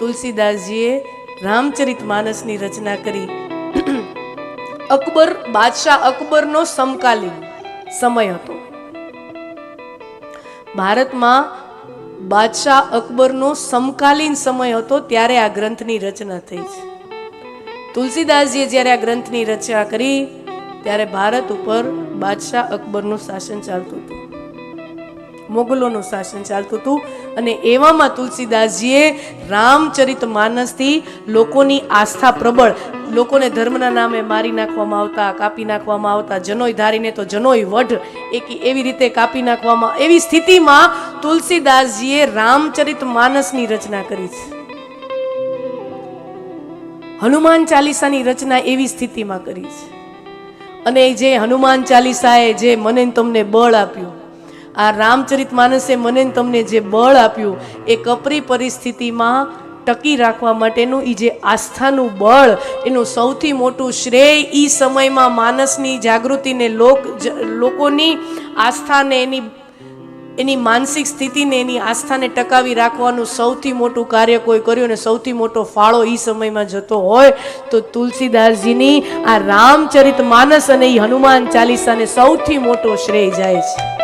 તુલસીદાસજીએ રામચરિત માનસની રચના કરી. અકબર બાદશાહ અકબરનો સમકાલીન સમય હતો. ભારતમાં બાદશાહ અકબરનો સમકાલીન સમય હતો ત્યારે આ ગ્રંથની રચના થઈ છે. તુલસીદાસજીએ જ્યારે આ ગ્રંથની રચના કરી, ત્યારે ભારત ઉપર બાદશાહ અકબરનું શાસન ચાલતું હતું. મોગલોનું શાસન ચાલતું હતું. અને એવામાં તુલસીદાસજીએ રામચરિત માનસથી લોકોની આસ્થા પ્રબળ, લોકોને ધર્મના નામે મારી નાખવામાં આવતા, કાપી નાખવામાં આવતા જનોય ધારીને તો જનોય વઢ, એક એવી રીતે કાપી નાખવામાં, એવી સ્થિતિમાં તુલસીદાસજીએ રામચરિત માનસની રચના કરી છે. હનુમાન ચાલીસાની રચના એવી સ્થિતિમાં કરી છે. અને જે હનુમાન ચાલીસાએ જે મને તમને બળ આપ્યું આ રામચરિત માનસે મને તમને જે બળ આપ્યું, એ કપરી પરિસ્થિતિમાં ટકી રાખવા માટેનું એ જે આસ્થાનું બળ, એનું સૌથી મોટું શ્રેય એ સમયમાં માનસની જાગૃતિને લોક લોકોની આસ્થાને, એની એની માનસિક સ્થિતિને, એની આસ્થાને ટકાવી રાખવાનું સૌથી મોટું કાર્ય કોઈ કર્યું અને સૌથી મોટો ફાળો એ સમયમાં જતો હોય, તો તુલસીદાસજીની આ રામચરિત માનસ અને એ હનુમાન ચાલીસાને સૌથી મોટો શ્રેય જાય છે.